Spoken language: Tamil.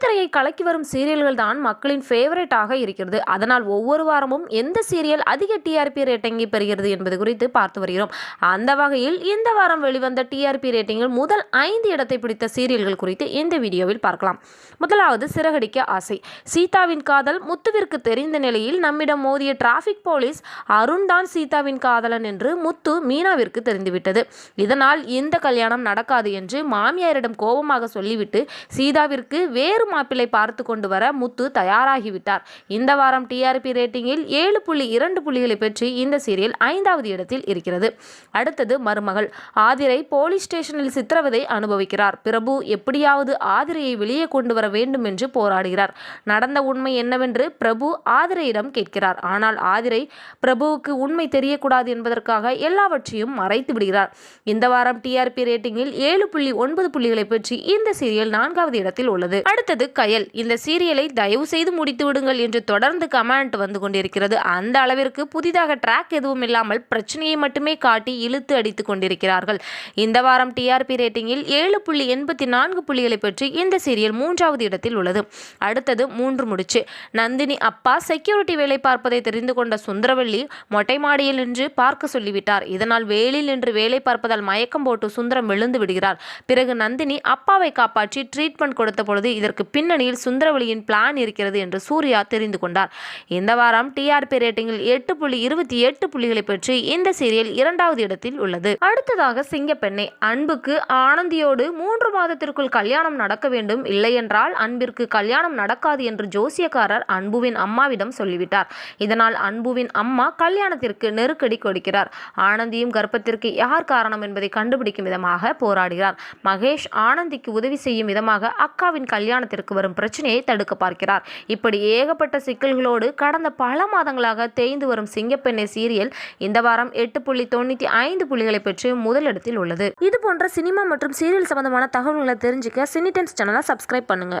வெள்ளித்திரையை கலக்கி வரும் சீரியல்கள் தான் மக்களின் ஃபேவரட்டாக இருக்கிறது. அதனால் ஒவ்வொரு வாரமும் எந்த சீரியல் அதிக டிஆர்பி ரேட்டிங்கை பெறுகிறது என்பது குறித்து பார்த்து வருகிறோம். அந்த வகையில் இந்த வாரம் வெளிவந்த டிஆர்பி ரேட்டிங்கில் முதல் ஐந்து இடத்தை பிடித்த சீரியல்கள் குறித்து இந்த வீடியோவில் பார்க்கலாம். முதலாவது சிறகடிக்க ஆசை. சீதாவின் காதல் முத்துவிற்கு தெரிந்த நிலையில் நம்மிடம் மோதிய டிராஃபிக் போலீஸ் அருண் தான் சீதாவின் காதலன் என்று முத்து மீனாவிற்கு தெரிந்துவிட்டது. இதனால் இந்த கல்யாணம் நடக்காது என்று மாமியாரிடம் கோபமாக சொல்லிவிட்டு சீதாவிற்கு வேறு மாப்பிள்ளை பார்த்து கொண்டு வர முத்து தயாராகிவிட்டார். இந்த வாரம் டிஆர்பி ரேட்டிங்கில் ஏழு புள்ளி இரண்டு புள்ளிகளை பெற்று இந்த சீரியல் ஐந்தாவது இடத்தில் இருக்கிறது. அடுத்தது மருமகள். ஆதிரை போலீஸ் ஸ்டேஷனில் சித்திரவதை அனுபவிக்கிறார். பிரபு எப்படியாவது ஆதிரையை வெளியே கொண்டு வர வேண்டும் என்று போராடுகிறார். நடந்த உண்மை என்னவென்று பிரபு ஆதிரையிடம் கேட்கிறார். ஆனால் ஆதிரை பிரபுவுக்கு உண்மை தெரியக்கூடாது என்பதற்காக எல்லாவற்றையும் மறைத்து விடுகிறார். இந்த வாரம் டிஆர்பி ரேட்டிங்கில் ஏழு புள்ளி ஒன்பது புள்ளிகளை பெற்று இந்த சீரியல் நான்காவது இடத்தில் உள்ளது. அடுத்தது கயல். இந்த சீரியலை தயவு செய்து முடித்து விடுங்கள் என்று தொடர்ந்து கமெண்ட் வந்து கொண்டிருக்கிறது. அந்த அளவிற்கு புதிதாக ட்ராக் எதுவும் இல்லாமல் பிரச்சனையை மட்டுமே காட்டி இழுத்து அடித்துக் கொண்டிருக்கிறார்கள். இந்த வாரம் டிஆர்பி ரேட்டிங்கில் ஏழு புள்ளி எண்பத்தி நான்கு புள்ளிகளை பெற்று இந்த சீரியல் மூன்றாவது இடத்தில் உள்ளது. அடுத்தது மூன்று முடிச்சு. நந்தினி அப்பா செக்யூரிட்டி வேலை பார்ப்பதை தெரிந்து கொண்ட சுந்தரவள்ளி மொட்டை மாடியில் நின்று பார்க்க சொல்லிவிட்டார். இதனால் வேலில் நின்று வேலை பார்ப்பதால் மயக்கம் போட்டு சுந்தரம் விழுந்து விடுகிறார். பிறகு நந்தினி அப்பாவை காப்பாற்றி ட்ரீட்மெண்ட் கொடுத்த பொழுது இதற்கு பின்னணியில் சுந்தரவெளியின் பிளான் இருக்கிறது என்று சூர்யா தெரிந்து கொண்டார். இந்த வாரம் டிஆர்பி ரேட்டிங்கில் எட்டு புள்ளி இருபத்தி எட்டு புள்ளிகளை பெற்று இந்த சீரியல் இரண்டாவது இடத்தில் உள்ளது. அடுத்ததாக சிங்கப்பெண்ணை அன்புக்கு ஆனந்தியோடு மூன்று மாதத்திற்குள் கல்யாணம் நடக்க வேண்டும் இல்லையென்றால் அன்பிற்கு கல்யாணம் நடக்காது என்று ஜோசியக்காரர் அன்புவின் அம்மாவிடம் சொல்லிவிட்டார். இதனால் அன்புவின் அம்மா கல்யாணத்திற்கு நெருக்கடி கொடுக்கிறார். ஆனந்தியும் கர்ப்பத்திற்கு யார் காரணம் என்பதை கண்டுபிடிக்கும் விதமாக போராடுகிறார். மகேஷ் ஆனந்திக்கு உதவி செய்யும் விதமாக அக்காவின் கல்யாணத்திற்கு வரும் பிரச்சனையை தடுக்க பார்க்கிறார். இப்படி ஏகப்பட்ட சிக்கல்களோடு கடந்த பல மாதங்களாக தேய்ந்து வரும் சிங்கப்பெண்ணை சீரியல் இந்த வாரம் எட்டு புள்ளி தொண்ணூற்றி ஐந்து புள்ளிகளை பெற்று முதலிடத்தில் உள்ளது. இது போன்ற சினிமா மற்றும் சீரியல் சம்பந்தமான தகவல்களை தெரிஞ்சுக்க சினிடென்ஸ் சேனலை சப்ஸ்கிரைப் பண்ணுங்க.